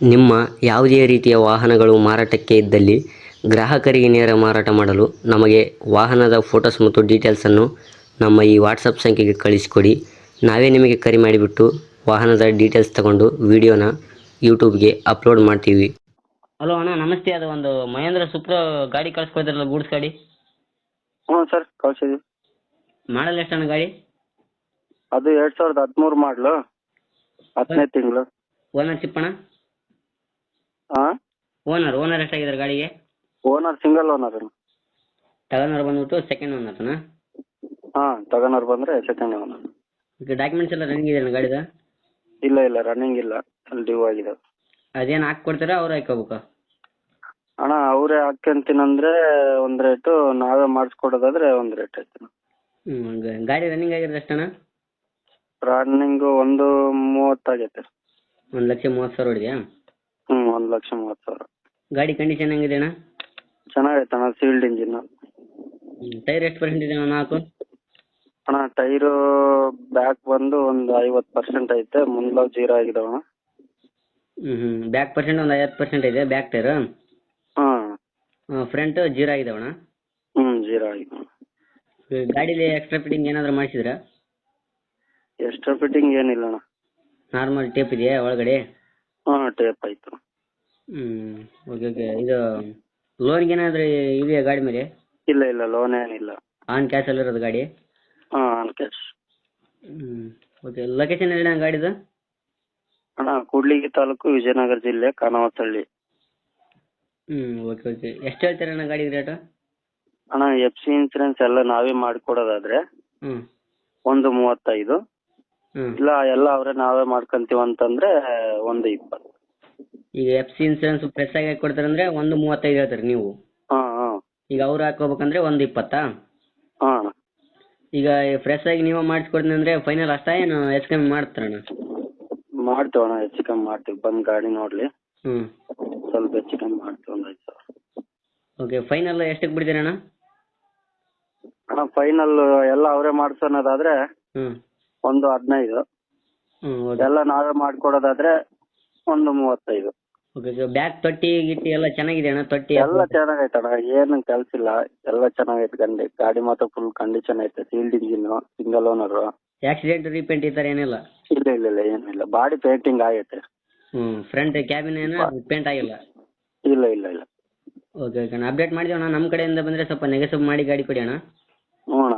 ನಿಮ್ಮ ಯಾವುದೇ ರೀತಿಯ ವಾಹನಗಳು ಮಾರಾಟಕ್ಕೆ ಇದ್ದಲ್ಲಿ ಗ್ರಾಹಕರಿಗೆ ನೇರ ಮಾರಾಟ ಮಾಡಲು ನಮಗೆ ವಾಹನದ ಫೋಟೋಸ್ ಮತ್ತು ಡೀಟೇಲ್ಸನ್ನು ನಮ್ಮ ಈ ವಾಟ್ಸಪ್ ಸಂಖ್ಯೆಗೆ ಕಳಿಸಿಕೊಡಿ. ನಾವೇ ನಿಮಗೆ ಕರೆ ಮಾಡಿಬಿಟ್ಟು ವಾಹನದ ಡೀಟೇಲ್ಸ್ ತಗೊಂಡು ವಿಡಿಯೋನ ಯೂಟ್ಯೂಬ್ಗೆ ಅಪ್ಲೋಡ್ ಮಾಡ್ತೀವಿ. ಹಲೋ ಅಣ್ಣ ನಮಸ್ತೆ. ಅದು ಒಂದು ಮಹೇಂದ್ರ ಸುಪ್ರೋ ಗಾಡಿ ಕಳಿಸ್ಕೊಡ್ತಾರಲ್ಲ ಗೂಡ್ಸ್ ಗಾಡಿ? ಹ್ಞೂ ಸರ್ ಕಳ್ಸಿದ್ವಿ. ಮಾಡಲ್ ಎಷ್ಟು ಅಣ್ಣ ಗಾಡಿ? ಅದು ಎರಡು ಸಾವಿರದ ಹದಿಮೂರು ಮಾಡಲು ಹತ್ತನೇ ತಿಂಗಳು. ಓನರ್ಶಿಪ್ ಅಣ್ಣ? ಹಾಂ ಓನರ್ ಓನರ್ ಎಷ್ಟಾಗಿದ್ದಾರೆ ಗಾಡಿಗೆ? ಓನರ್ ಸಿಂಗಲ್ ಓನರ್ ತಗನರ್ ಬಂದ್ಬಿಟ್ಟು ಸೆಕೆಂಡ್ ಓನರ್ನ ಹಾಂ ತಗೋನವ್ರು ಬಂದ್ರೆ ಸೆಕೆಂಡ್ ಓನರ್ ಡಾಕ್ಯುಮೆಂಟ್ಸ್ ಎಲ್ಲ ರನ್ನಿಂಗ್ ಇದೆ ಅಣ್ಣ ಗಾಡಿದ? ಇಲ್ಲ ಇಲ್ಲ ರನ್ನಿಂಗ್ ಇಲ್ಲ. ಅಲ್ಲಿ ಡ್ಯೂ ಆಗಿದೆ. ಅದೇನು ಹಾಕ್ಕೊಡ್ತೀರಾ ಅವ್ರು ಹಾಕೋಬೇಕಾ ಅಣ್ಣ ಅವರೇ ಹಾಕ್ಕೊಂತೀನಂದ್ರೆ ಒಂದು ರೇಟು ನಾವೇ ಮಾಡಿಸ್ಕೊಡೋದಾದ್ರೆ ಒಂದು ರೇಟ್ ಐತೆ ಹ್ಞೂ ಗಾಡಿ ರನ್ನಿಂಗ್ ಆಗಿರೋದು ಎಷ್ಟಣ್ಣ? ರನ್ನಿಂಗು ಒಂದು ಮೂವತ್ತಾಗೈತೆ ಒಂದು ಲಕ್ಷ ಮೂವತ್ತು ಸಾವಿರ ಹೊಡಿದೆಯಾ ಹ್ಞೂ ಒಂದು ಲಕ್ಷ ಮೂವತ್ತು ಸಾವಿರ. ಗಾಡಿ ಕಂಡೀಷನ್ ಹೆಂಗಿದೆ ಅಣ್ಣ? ಚೆನ್ನಾಗೈತೆ ಅಣ್ಣ ಸೀಲ್ಡ್ ಇಂಜಿನ್ ಟೈರ್ ಎಷ್ಟು ಪರ್ಸೆಂಟ್ ಇದೆ ಅಣ್ಣ ನಾಲ್ಕು? ಅಣ್ಣ ಟೈರು ಬ್ಯಾಕ್ ಬಂದು ಒಂದು ಐವತ್ತು ಪರ್ಸೆಂಟ್ ಐತೆ ಮುಂದ್ಲಾವ್ ಜೀರೋ ಆಗಿದಾವೆ ಹ್ಮ್ ಹ್ಞೂ ಬ್ಯಾಕ್ ಪರ್ಸೆಂಟ್ ಒಂದು ಐವತ್ತು ಪರ್ಸೆಂಟ್ ಇದೆ ಬ್ಯಾಕ್ ಟೈರ್ ಹಾಂ. ಫ್ರಂಟ್ ಜೀರೋ ಆಗಿದೆ ಅಣ್ಣ? ಹ್ಮ್ ಜೀರೋ ಆಗಿದೆ ಗಾಡೀಲಿ ಎಕ್ಸ್ಟ್ರಾ ಫಿಟ್ಟಿಂಗ್ ಏನಾದರೂ ಮಾಡಿಸಿದ್ರಾ? ಎಕ್ಸ್ಟ್ರಾ ಫಿಟ್ಟಿಂಗ್ ಏನಿಲ್ಲ ಅಣ್ಣ. ನಾರ್ಮಲ್ ಟೇಪ್ ಇದೆಯಾ ಒಳಗಡೆ? ಹಾಂ ಟೇಪ್ ಆಯ್ತು. ಹ್ಮ್ ಓಕೆ ಓಕೆ ಇದು ಲೋನ್ಗೆ ಏನಾದರೂ ಇದೆಯಾ ಗಾಡಿ ಮೇಲೆ? ಇಲ್ಲ ಇಲ್ಲ ಲೋನ್ ಏನಿಲ್ಲ ಆನ್ ಕ್ಯಾಶಲ್ಲಿ ಇರೋದು ಗಾಡಿ? ಹಾಂ ಆನ್ ಕ್ಯಾಶ್ ಹ್ಮ್ ಓಕೆ ಲೊಕೇಶನ್ ಅಣ್ಣ ಗಾಡಿದು? ಅಣ್ಣ ಕೂಡ್ಲಿಗಿ ತಾಲೂಕು ವಿಜಯನಗರ ಜಿಲ್ಲೆ ಕಾನವತ್ತಳ್ಳಿ ಹ್ಮ್ ಓಕೆ ಓಕೆ ಎಷ್ಟು ಹೇಳ್ತೀರ ಅಣ್ಣ ಗಾಡಿ ರೇಟು ಅಣ್ಣ ಎಫ್ ಸಿ ಇನ್ಸೂರೆನ್ಸ್ ಎಲ್ಲ ನಾವೇ ಮಾಡಿಕೊಡೋದಾದ್ರೆ ಹ್ಞೂ ಒಂದು ಮೂವತ್ತೈದು. ಇಲ್ಲ ಎಲ್ಲ ಅವರೇ ನಾವೇ ಮಾಡ್ಕೊಂತೀವಿ ಅಂತಂದ್ರೆ ಒಂದು ಇಪ್ಪತ್ತು. ಈಗ ಎಫ್ ಸಿ ಇನ್ಸೂರೆನ್ಸ್ ಫ್ರೆಶ್ ಆಗಿ ಹಾಕಿ ಕೊಡ್ತಾರಂದ್ರೆ ಒಂದು ಮೂವತ್ತೈದು ಹೇಳ್ತಾರೆ ನೀವು? ಹಾ ಹಾ. ಈಗ ಅವ್ರು ಹಾಕೋಬೇಕಂದ್ರೆ ಒಂದ್ ಇಪ್ಪತ್ತಾ? ಹಾ. ಅಣ್ಣ ಈಗ ಫ್ರೆಶ್ ಆಗಿ ನೀವು ಮಾಡಿಸ್ಕೊಡ್ತೀನಿ ಅಂದ್ರೆ ಫೈನಲ್ ಅಷ್ಟಾ? ಏನು ಹೆಚ್ಚು ಕಮ್ಮಿ ಮಾಡ್ತಾರಣ್ಣ? ಮಾಡ್ತೀವಿ ಅಣ್ಣ ಹೆಚ್ಚು ಕಮ್ಮಿ ಮಾಡ್ತೀವಿ. ಬಂದ್ ಗಾಡಿ ನೋಡ್ಲಿ. ಹ್ಮ್. ಸ್ವಲ್ಪ ಹೆಚ್ಚು ಕಮ್ಮಿ ಮಾಡ್ತೀವಿ ಒಂದು ಐದು ಸಾವಿರ. ಓಕೆ ಫೈನಲ್ ಎಷ್ಟಕ್ಕೆ ಬಿಡ್ತೀರಣ್ಣ? ಅಣ್ಣ ಫೈನಲ್ ಎಲ್ಲ ಅವರೇ ಮಾಡ್ಸೋಣದಾದ್ರೆ ಹ್ಞೂ ಒಂದು ಹದಿನೈದು. ಎಲ್ಲ ನಾವೇ ಮಾಡ್ಕೊಡೋದಾದ್ರೆ ಒಂದು ಮೂವತ್ತೈದು. ಓಕೆ ಬ್ಯಾಕ್ ತೊಟ್ಟಿ ಗಿಟ್ಟಿ ಎಲ್ಲ ಚೆನ್ನಾಗಿದೆ ಅಣ್ಣ? ತೊಟ್ಟಿ ಎಲ್ಲ ಚೆನ್ನಾಗೈತೆ ಅಣ್ಣ. ಏನು ಕೆಲಸ ಇಲ್ಲ. ಎಲ್ಲ ಚೆನ್ನಾಗೈತೆ ಗಂಡಿ. ಗಾಡಿ ಮಾತ್ರ ಫುಲ್ ಕಂಡೀಷನ್ ಐತೆ. Sealed engine single owner accident repaint ಈ ಥರ ಏನಿಲ್ಲ? ಇಲ್ಲ ಇಲ್ಲ ಇಲ್ಲ ಏನಿಲ್ಲ ಬಾಡಿ ಪೇಂಟಿಂಗ್ ಆಗೈತೆ. ಹ್ಞೂ ಫ್ರಂಟ್ ಕ್ಯಾಬಿನ್ ಏನು ಪೇಂಟ್ ಆಗಿಲ್ಲ? ಇಲ್ಲ ಇಲ್ಲ ಇಲ್ಲ. ಓಕೆ ಓಕೆ ಅಣ್ಣ. ಅಪ್ಡೇಟ್ ಮಾಡಿದೆ ಅಣ್ಣ. ನಮ್ಮ ಕಡೆಯಿಂದ ಬಂದ್ರೆ ಸ್ವಲ್ಪ ನೆಗೆಸಬ್ ಮಾಡಿ ಗಾಡಿ ಕೊಡಿ ಅಣ್ಣ. ಹ್ಞೂ ಅಣ್ಣ.